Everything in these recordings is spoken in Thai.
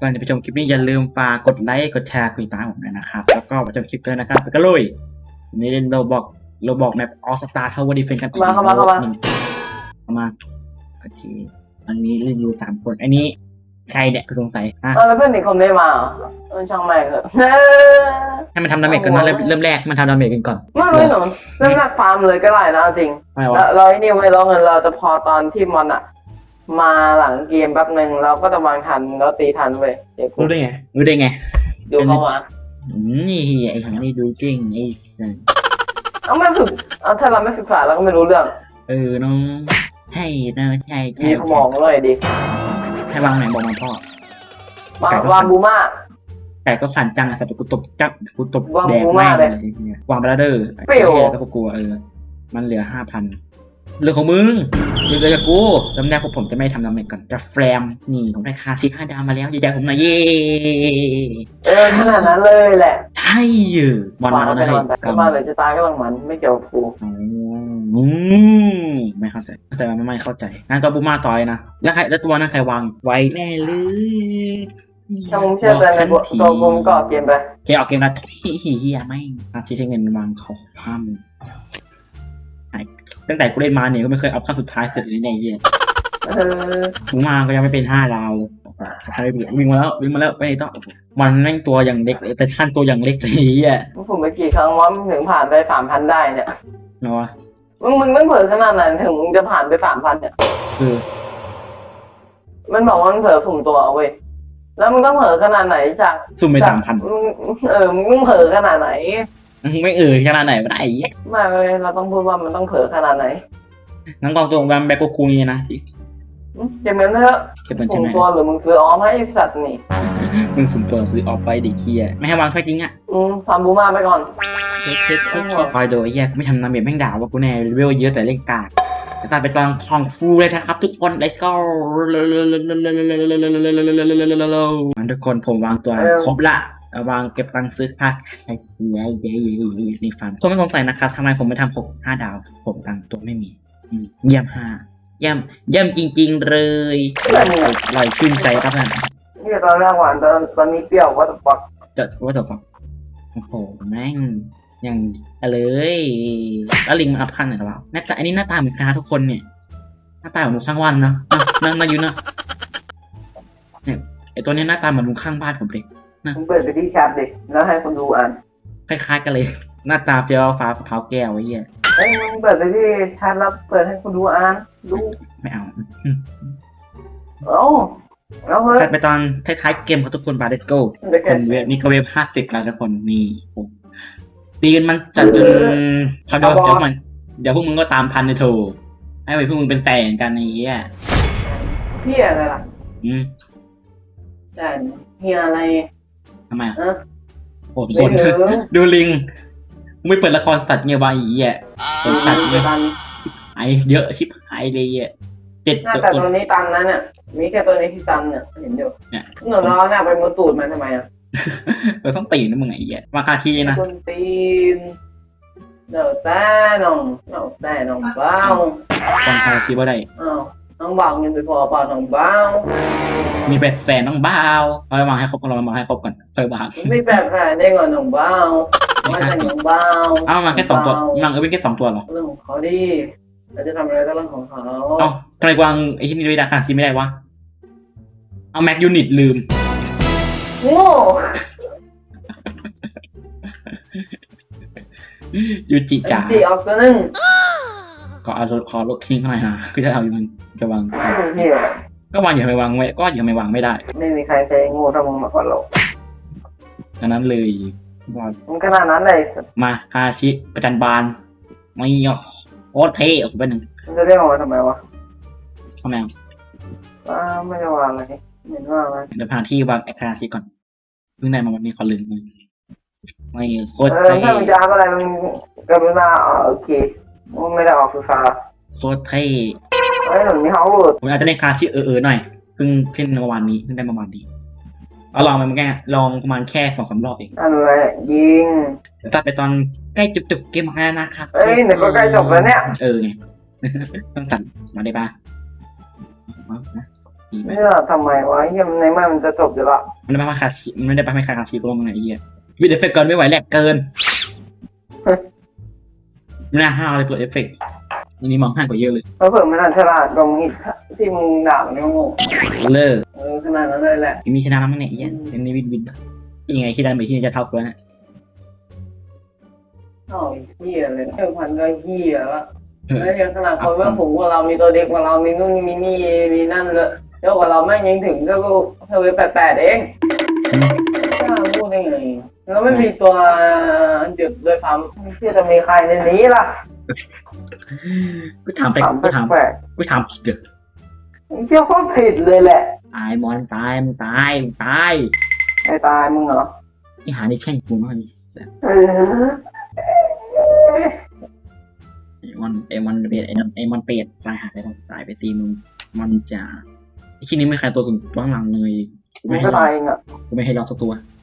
ก่อนจะไปชมคลิปนี้อย่าลืมฝากกดไลค์กดแชร์กดติดตามผมด้วยนะครับ แล้วก็ไปชมคลิปกันเลยนะครับไปกันเลยวันนี่เราบอกเราบอกแมปออสตาร์ทาวเวอร์ดีเฟนกันมาเข้ามาเข้ามาเข้ามาโอเคอันนี้เล่นอยู่สามคน อันนี้ใครเนี่ยคือสงสัยอะเออแล้วเพื่อนอีกคนไม่มาเหรอเออช่างแม่งเถอะให้มันทำดาเมจกันนะเริ่มเริ่มแรกมันทำดาเมจกันก่อนไม่ไม่หนูเริ่มแรกฟาร์มเลยก็ได้นะเอาจริงไม่วะแล้วเราไอ้นี่ไว้แล้วเงินเราจะพอตอนที่มอนอะ มาหลังเกมแป๊บหนึ่งเราก็จะวางทันแล้วตีทันเว้ยเดี๋ยวกูรู้ได้ไงรู้ได้ไงดูเข้ามาอืมนี่ไอ้ของนี่ดูเก่งไอ้สัสเอาไม่ฝึกเอาถ้าเราไม่ศึกษาเราก็ไม่รู้เรื่อง เออน้องใช่นะใช่ใช่มีสมองเลยดิให้วางไหนบอกมาพ่อวางไก่ก็วางบูมาแต่ก็ขันจังอะสัตว์กูตบจับกูตบวางแดกกูแม่มางเลยเลยวางไปแล้วเด้อเปรี้ยวไอ้ก็กลัวเออมันเหลือห้าพัน เรื่องของมึงเรื่องกับกูลำแรกพวกผมจะไม่ทำดาเมจก่อนจะแฟรมนี่ผมได้คาซิกห้าดาวมาแล้วดีใจผมหน่อยเย้เออขนาดนั้นเลยแหละใช่เออมอนวางมาไปแล้วนอนไปนะก็มาเลยจะตายก็ลังมันไม่เกี่ยวกับกูอืมไม่เข้าใจเข้าใจไหมไม่เข้าใจงั้นก็บูมาต่อยนะแล้วใครแล้วตัวนั้นใครวางไว้แน่เลยถ้ามึงเชื่อใจในตัวกูมึงก็ออกเกมไปแกออกเกมนะเฮียเฮียไม่อาที่ใช้เงินวางเขาห้ามหาย ตั้งแต่กูเล่นมาเนี่ยก็ไม่เคยเอาขั้นสุดท้ายเสร็จเลยในยเฮียเออกูมาก็ยังไม่เป็นห้าดาวใครเบื่อวิ่งมาแล้ววิ่งมาแล้วไปต่อมันแม่งตัวอย่างเล็กแต่ท่านตัวอย่างเล็กเลยอะมึงผมไปกี่ครั้งวะมึงถึงผ่านไปสามพันได้เนี่ยเนาะมึงมึงต้องเผลอขนาดไหนถึงมึงจะผ่านไปสามพันเนี่ยคือมันบอกว่ามันเผลอสุ่มตัวเอาเว้ยแล้วมึงต้องเผลอขนาดไหนจากซุ่มไปจกสามพันมึงเออมึงต้องเผลอขนาดไหน ไม่เอ่ยขนาดไหนไม่ได้ไอ้เหี้ยไม่เว้ยเราต้องพูดว่ามันต้องเผลอขนาดไหนงั้นกองตัวแบมแบกโกคูนี่นะอืมเก็บเงินเถอะเก็บเงินใช่สุ่มไหมตัวหรือมึงซื้อออมให้ไอ้สัตว์นี่ มึงสุ่มตัวซื้อออกไปดิเคียไม่ให้วางแค่จริงอะ อืมฟาร์มบูมาไปก่อน เช็คเช็คเช็คเช็คคอยดูไอ้เหี้ยกูไม่ทำนาเมจแม่งด่าว่ากูแน่เลเวลเยอะแต่เล่นกากจะตามไปตอนของฟูเลยนะครับทุกคน let's go มันทุกคนผมวางตัวครบละ วางเก็บตังค์ซื้อค่ะไอ้เสียเยอะๆในฟันคนไม่สงสัยนะครับทำไมผมไม่ทำหกห้าดาว ผมตังค์ตัวไม่มีเยี่ยมห้าเยี่ยมเยี่ยมจริง ๆ เลยไม่มีลอยชื่นใจครับนั่นนี่ตอนแรกหวานตอนตอนนี้เปรี้ยวว่าจะปักจะว่าแต่ฟังโอ้โหแม่งยังเลยแล้วลิงมันอัพขั้นหนหรอวะหน้าตาอันนี้หน้าตาเหมือนคณะทุกคนเนี่ย หน้าตาเหมือนลุงข้างวันนะนะนะอยู่นะเนี่ยไอตัวนี้หน้าตาเหมือนลุงข้างบ้านผมเลย มึงเปิดไปที่แชทดิแล้วให้คนดูอ่านคล้ายๆกันเลย หน้าตาเฟี้ยวฟ้าเผาแก้วไอ้เหี้ยเอ้ยมึงเปิดไปที่แชทแล้วเปิดให้คนดูอ่านดูไม่เอาเอ้าเอาเฮ้ย ตัดไปตอนท้ายๆเกมของทุกคนบาร์เดสโกเดี๋ยวคแกนเวฟนี่ก็เวฟห้าสิบแล้วทุกคนนี่โอ้ตีกันมันจัดจนเขาเดี๋ยวเดี๋ยวมัน เดี๋ยวพวกมึงก็ตามพันในโถให้ไปพวกมึงเป็นแฟนกันไอ้เหี้ยพี่อะไรล่ะอืมใช่เฮียอะไร ทำไมอะเออโอ้โหไม่สนถึงดูลิงมึงไม่เปิดละครสัตว์เงี้ยวะไอ้เหี้ยเปิดสัตว์เงี้ยตันไอเยอะชิบหายเลยอะเจ็ดหน้าตัวแต่ตัวตัวนี้ตันนะเนี่ยมีแค่ตัวนี้ที่ตันเนี่ยเห็นอยู่เนี่ยหนูล้อเนี่ยไปมุดตูดมันทำไมอะเราต้องตีนะมึงไอ้เหี้ยมาคาทีนะคนตีนเดี๋ยวแต่น้องเดี๋ยวแต่น้องเบ้าตอนคาชีว่าได้อ้าว น้องเบ้าเงินไปพอเปล่าน้องเบ้ามีเป็ดแฟนต้องบ้าวเราวางให้ครบเราวางให้ครบก่อนค่อยวางไม่แปลกแผลได้ก่อนน้องเบ้าไม่ว่าห้าแต่สิบน้องเบ้าเอ้ามาแค่สองตัวมังเออเป็นแค่สองตัวเหรอเรื่องของเขาดิเราจะทำอะไรก็เรื่องของเขาเอ้าทำไมกวางไอ้ที่นี่ด้วยดาคาชีไม่ได้วะเอาแม็กยูนิตลืมโง่ยูจิจ๋าจีออกตัวหนึง ก็เอาขอลดทิ้งเข้าไปหาคือจะเอาอยู่มันจะวางเหี้ยก็วางอย่าไปวางไว้ก็อย่าไปวางไม่ได้ไม่มีใครเคยโง่เท่ามึงมาก่อนหรอกดังนั้นเลยว่ามึงขนาดนั้นเลยสัตว์มาคาชิประจันบานไม่ยอโคตรเท่ออกไปหนึ่งมึงจะเรียกออกมาทำไมวะเข้ามาว้าไม่ได้วางเลยเห็นว่าอะไรเดี๋ยวพาที่วางแอคคาชิก่อนเพิ่งได้มาวันนี้ขอลืมเลยไม่โคตรเออเท่ถ้ามึงจะทำอะไรมึงกรุณาอ๋อโอเคมึง ไม่ได้ออกสื่อสารโคตรเท่เฮ้ยหนุนมีเฮาหลุดผมอาจจะเล่นคาชิเออเออหน่อยเพิ่งเพิ่งเมื่อวานนี้เพิ่งได้เมื่อวานนี้เอาลองไปเมื่อกี้ลองประมาณแค่สองสามรอบเองอันอะไรยิงเดี๋ยวตัดไปตอนใกล้จบจบเกมของแล้วนะครับเอ้ยเดี๋ยวก็ใกล้จบแล้วเนี่ยเออไงต้องตัดมาได้ปะมานะอีกไหมไม่รู้ทำไมวะเฮียในเมื่อมันจะจบอยู่ละมันไม่ได้มาคาชิมันไม่ได้มาคาชิโร่มันไงไอ้เหี้ยวิดเอฟเฟกต์เกินไม่ไหวแหลกเกิน ไม่น่าห้าวเลยเปิดเอฟเฟกต์อันนี้มองห้ากว่าเยอะเลยเพราะเผื่อมันอาจฉลาดกว่ามึงอีกที่มึงด่ามันโง่เลิกเออขนาดนั้นเลยแหละมีชนะแล้วมั้งเนี่ยไอ้เหี้ยเป็นนี่วินวินยังไงคิดได้ไหมที่นี่จะเท่ากันนะเอ้าเฮียเลยเออพันก็เฮียละแล้วยังขนาดคนว่าผมกว่าเรามีตัวเด็กกว่าเรามีนู่นมีนี่มีนั่นเลยเยอะกว่าเราแม่งยังถึงก็เทเวแปดแปดเอง แล้วไม่มีตัวเดือดด้วยซ้ำที่จะมีใครในนี้ล่ะกูถามไปถามกูถามแปลกกูถามผิดเด้อๆเชื่อโคตรผิดเลยแหละ ตายมอนตายมึงตายมึงตายไอ้ตายมึงเหรอไอ้หาในแข่งกูน้อยสัสเออไอ้มอนไอ้มอนเป็ดไอ้นนไอ้มอนเป็ดตายหาไปแล้วตายไปตีมึงมันจะไอ้ที่นี้ไม่ใครตัวสูงตัวข้างหลังเลยกูมึไม่งให้ก็รอตายเองอะกูไม่ให้รอสักตัวเออ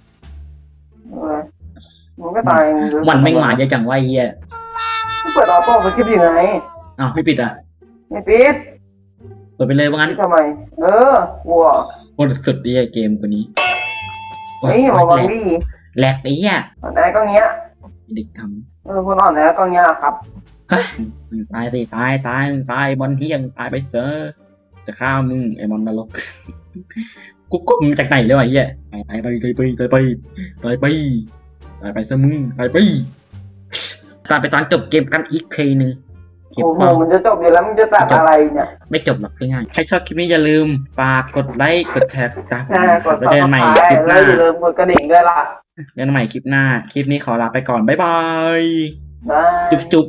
มึงก็ตายเองมันไม่งมาเยอะจังวะไอ้เหี้ยมึงเปิดออโต้ไปคลิปยังไงอ้าวไม่ปิดอะ ไม่ปิด เปิดไปเลยว่างั้นปิดทำไม เออวัวโคตรสุดไอ้เหี้ยเกมตัวนี้เฮ้ยมาวังดีแหลกไอ้เหี้ยอ่อนแอก็เงี้ยเด็กทเออคนอ่อนแอก็เงี้ยครับำฮะมึงตายสิตายตายมึงตายบอลเที่ยงตายไปเซอร์จะฆ่ามึงไอ้มอนนรกกูกดมันจากไหนเลยวะไอ้เหี้ยตายตายไปตายไปตายไปตายไป ตายไปซะมึงตายไปตายไปตอนจบเกมกันอีกเคหนึ่งเก็บโอ้โหความ มันจะจบอยู่แล้วมึงจะตัดอะไรเนี่ย ไม่จบหรอกง่ายๆใครชอบคลิปนี้อย่าลืมฝากกดไลค์ กดแชร์กดตามใช่กดแล้วเจอกันใหม่ซับสไครคลิปต์หแล้วน้าอย่าลืมกดกระดิ่งด้วยล่ะเจอกันใหม่คลิปหน้า คลิปนี้ขอลาไปก่อน บ๊ายบาย บาย จุ๊บจุ๊บ